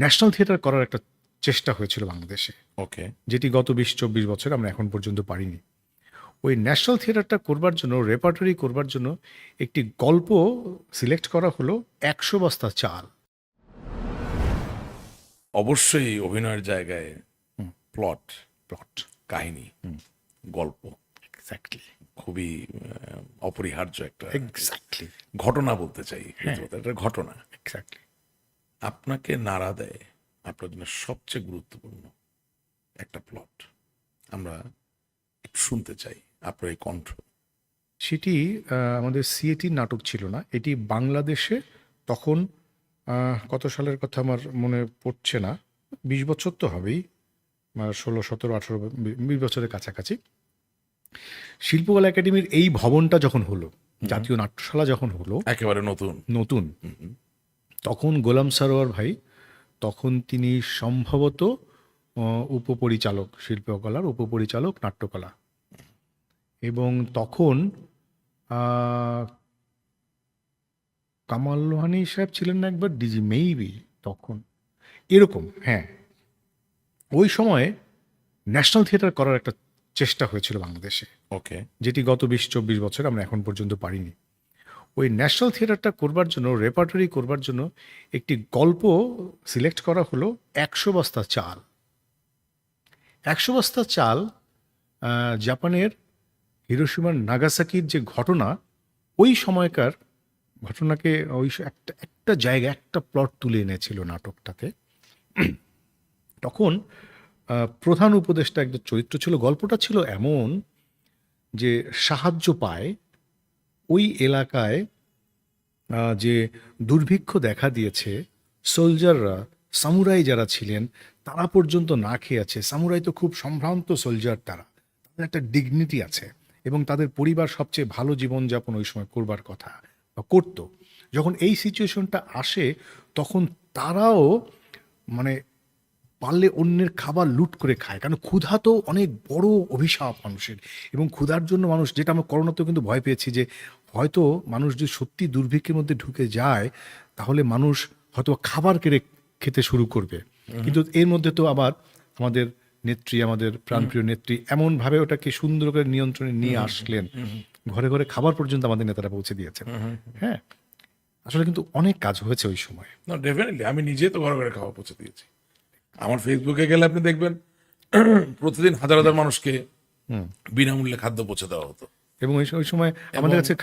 National theatre করার একটা চেষ্টা হয়েছিল বাংলাদেশে। ওকে যেটি গত বিশ চব্বিশ বছর আমরা এখন পর্যন্ত পারিনি। ওই ন্যাশনাল থিয়েটারটা করবার জন্য রেপার্টরি করবার জন্য একটি গল্প সিলেক্ট করা হলো একশো বস্তা চাল। অবশ্যই অভিনয়ের জায়গায় প্লট প্লট কাহিনী গল্প। এক্স্যাক্টলি খুবই অপরিহার্য একটা এক্স্যাক্টলি ঘটনা বলতে চাই একটা ঘটনা। এক্স্যাক্টলি আপনাকে নাড়া দেয় আপনার জন্য সবচেয়ে গুরুত্বপূর্ণ একটা প্লট আমরা শুনতে চাই আপনার এই কণ্ঠ। সেটি আমাদের সিএটির নাটক ছিল না এটি বাংলাদেশে তখন কত সালের কথা আমার মনে পড়ছে না বিশ বছর তো হবেই ষোলো সতেরো আঠেরো বিশ বছরের কাছাকাছি। শিল্পকলা একাডেমির এই ভবনটা যখন হলো জাতীয় নাট্যশালা যখন হলো একেবারে নতুন। নতুন। তখন গোলাম সারোয়ার ভাই তখন তিনি সম্ভবত উপপরিচালক শিল্পকলার উপপরিচালক নাট্যকলা। এবং তখন কামাল লোহানি সাহেব ছিলেন না একবার ডিজি মেইবি তখন। এরকম হ্যাঁ। ওই সময়ে ন্যাশনাল থিয়েটার করার একটা চেষ্টা হয়েছিল বাংলাদেশে। ওকে। যেটি গত বিশ চব্বিশ বছর আমরা এখন পর্যন্ত পারিনি। ওই ন্যাশনাল থিয়েটারটা করবার জন্য রেপার্টরি করবার জন্য একটি গল্প সিলেক্ট করা হলো একশো বস্তা চাল। একশো বস্তা চাল জাপানের হিরোশিমার নাগাসাকির যে ঘটনা, ওই সময়কার ঘটনাকে ওই একটা একটা জায়গা একটা প্লট তুলে এনেছিল নাটকটাতে। তখন প্রধান উপদেষ্টা একটা চরিত্র ছিল, গল্পটা ছিল এমন যে সাহায্য পায় ওই এলাকায় যে দুর্ভিক্ষ দেখা দিয়েছে, সোলজাররা, সামুরাই যারা ছিলেন, তারা পর্যন্ত না খেয়ে আছে। সামুরাই তো খুব সম্ভ্রান্ত সোলজার তারা। তাদের একটা ডিগনিটি আছে এবং তাদের পরিবার সবচেয়ে ভালো জীবনযাপন ওই সময় করবার কথা, বা করতো। যখন এই সিচুয়েশনটা আসে, তখন তারাও মানে পারলে অন্যের খাবার লুট করে খায়। কারণ ক্ষুধা তো অনেক বড় অভিশাপ মানুষের। এবং ক্ষুধার জন্য মানুষ যেটা আমরা করোনাতেও কিন্তু ভয় পেয়েছি যে হয়তো মানুষ যদি সত্যি দুর্ভিক্ষের মধ্যে ঢুকে যায় তাহলে মানুষ হয়তো খাবার কেড়ে খেতে শুরু করবে। কিন্তু এর মধ্যে তো আবার আমাদের নেত্রী আমাদের প্রাণপ্রিয় নেত্রী এমনভাবে ওটাকে সুন্দর করে নিয়ন্ত্রণে নিয়ে আসলেন। ঘরে ঘরে খাবার পর্যন্ত আমাদের নেতারা পৌঁছে দিয়েছেন। হ্যাঁ আসলে কিন্তু অনেক কাজ হয়েছে ওই সময়। না ডেফিনেটলি আমি নিজে তো ঘরে ঘরে খাওয়া পৌঁছে দিয়েছি। আমার ফেসবুকে গেলে আপনি দেখবেন প্রতিদিন হাজার হাজার মানুষকে বিনামূল্যে খাদ্য পৌঁছে দেওয়া হতো। এবং ওই সময় আমাদের কাছে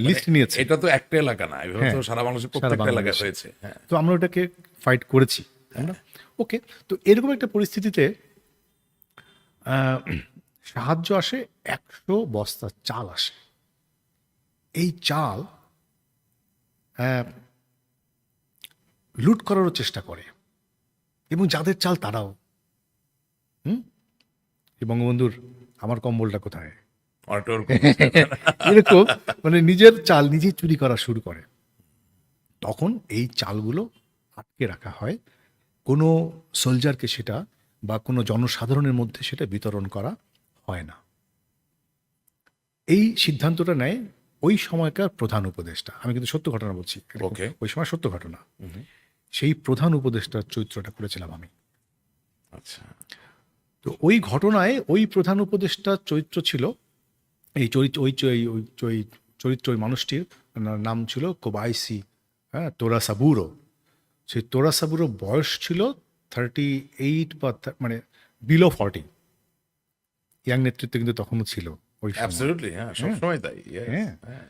লিস্ট নিয়েছে। এটা তো একটা এলাকা না এভাবে তো সারা বাংলাদেশের প্রত্যেকটা বাংলাদেশে। হয়েছে হ্যাঁ। তো আমরা ওটাকে ফাইট করেছি ওকে তো এরকম একটা পরিস্থিতিতে আহ, সাহায্য আসে একশো বস্তা চাল আসে। এই চাল লুট করারও চেষ্টা করে। এবং যাদের চাল তারাও। হুম? এই বঙ্গবন্ধুর আমার কম্বলটা কোথায়? এরকম মানে নিজের চাল নিজেই চুরি করা শুরু করে। তখন এই চালগুলো আটকে রাখা হয়। কোনো সোলজারকে সেটা বা কোনো জনসাধারণের মধ্যে সেটা বিতরণ করা হয় না। এই সিদ্ধান্তটা নেয় ওই সময়কার প্রধান উপদেষ্টা। আমি কিন্তু সত্য ঘটনা বলছি। ওই সময় সত্য ঘটনা। সেই প্রধান উপদেষ্টার চরিত্রটা করেছিলাম আমি আচ্ছা তো ওই ঘটনায় ওই প্রধান উপদেষ্টার চরিত্র ছিল এই চরিত্র ওই ওই ওই চরিত্র ওই মানুষটির নাম ছিল কোবাইসি হ্যাঁ তোরা সাবুরো সেই তোরা সাবুরো বয়স ছিল থার্টি এইট বা মানে বিলো ফর্টি ইয়াং নেতৃত্ব কিন্তু তখনও ছিল ওই সময়। হ্যাঁ তাই হ্যাঁ। হ্যাঁ।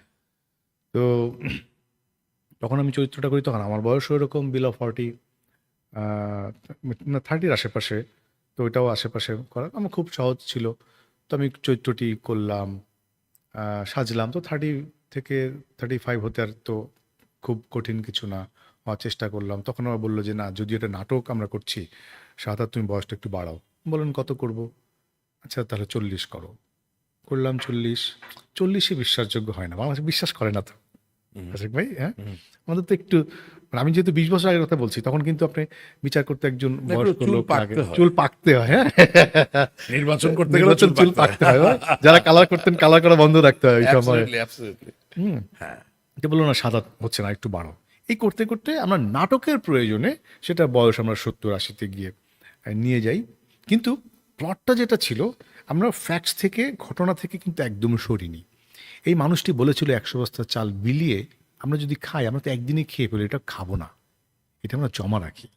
তো তখন আমি চরিত্রটা করি, তখন আমার বয়সও এরকম বিলো ফর্টি না থার্টির আশেপাশে। তো ওইটাও আশেপাশে করা আমার খুব সহজ ছিল। তো আমি চরিত্রটি করলাম সাজলাম। তো থার্টি থেকে থার্টি ফাইভ হতে আর তো খুব কঠিন কিছু না, হওয়ার চেষ্টা করলাম। তখন আমার বলল যে, না, যদি এটা নাটক আমরা করছি সাত তুমি বয়সটা একটু বাড়াও। বললেন কত করব? আচ্ছা তাহলে চল্লিশ করো। করলাম চল্লিশ। চল্লিশে বিশ্বাসযোগ্য হয় না, বাংলাদেশে বিশ্বাস করে না তো। আশিক ভাই হ্যাঁ? আমাদের তো একটু মানে আমি যেহেতু বিশ বছর আগের কথা বলছি তখন কিন্তু আপনি বিচার করতে একজন বয়স্ক চুল লোক পাকতে। চুল পাকতে হয় হ্যাঁ? নির্বাচন করতে গেলে নির্বাচন চুল পাকতে হয়। যারা কালার করতেন কালার করা বন্ধ রাখতে হয় ওই সময়। হ্যাঁ। এটা বলল না সাদা হচ্ছে না একটু বাড়ো এই করতে করতে আমরা নাটকের প্রয়োজনে সেটা বয়স আমরা সত্তর আশিতে গিয়ে নিয়ে যাই। কিন্তু প্লটটা যেটা ছিল আমরা ফ্যাক্টস থেকে ঘটনা থেকে কিন্তু একদম সরিনি। এই মানুষটি বলেছিল একশো বস্তা চাল বিলিয়ে আমরা যদি খাই আমরা তো একদিনই খেয়ে ফেলি এটা খাব না। এটা আমরা জমা রাখি।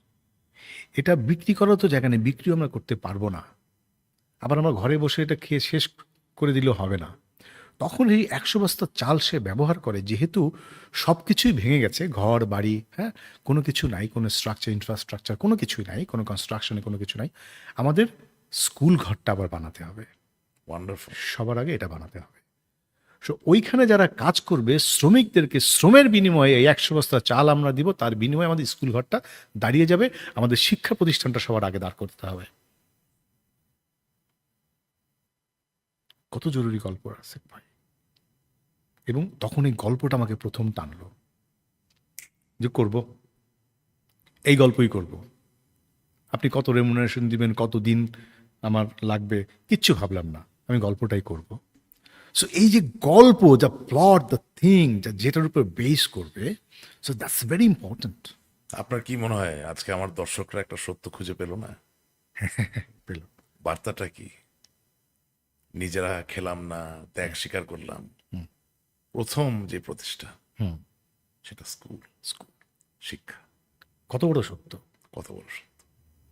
এটা বিক্রি করার তো জায়গা নেই বিক্রিও আমরা করতে পারব না। আবার আমরা ঘরে বসে এটা খেয়ে শেষ করে দিলেও হবে না। তখন এই একশো বস্তা চাল সে ব্যবহার করে যেহেতু সব কিছুই ভেঙে গেছে ঘর বাড়ি হ্যাঁ কোনো কিছু নাই কোনো স্ট্রাকচার ইনফ্রাস্ট্রাকচার কোনো কিছুই নাই কোনো কনস্ট্রাকশনে কোনো কিছু নাই। আমাদের স্কুল ঘরটা আবার বানাতে হবে। ওয়ান্ডারফুল সবার আগে এটা বানাতে হবে। সো ওইখানে যারা কাজ করবে, শ্রমিকদেরকে শ্রমের বিনিময়ে এই একশো বস্তা চাল আমরা দিব, তার বিনিময়ে আমাদের স্কুল ঘরটা দাঁড়িয়ে যাবে, আমাদের শিক্ষা প্রতিষ্ঠানটা সবার আগে দাঁড় করতে হবে। কত জরুরি গল্প আছে ভাই। এবং তখন এই গল্পটা আমাকে প্রথম টানলো যে করব। এই গল্পই করব। আপনি কত রেমুনারেশন দিবেন কত দিন আমার লাগবে, কিচ্ছু ভাবলাম না। আমি গল্পটাই করব। সো এই যে গল্প যা প্লট দ্য থিং যা যেটার উপর বেস করবে সো দ্যাটস ভেরি ইম্পর্ট্যান্ট আপনার কি মনে হয়? আজকে আমার দর্শকরা একটা সত্য খুঁজে পেল না? পেল। বার্তাটা কি? নিজেরা খেলাম না ত্যাগ স্বীকার করলাম। প্রথম যে প্রতিষ্ঠা সেটা স্কুল স্কুল শিক্ষা। কত বড় সত্য? কত বড় সত্য।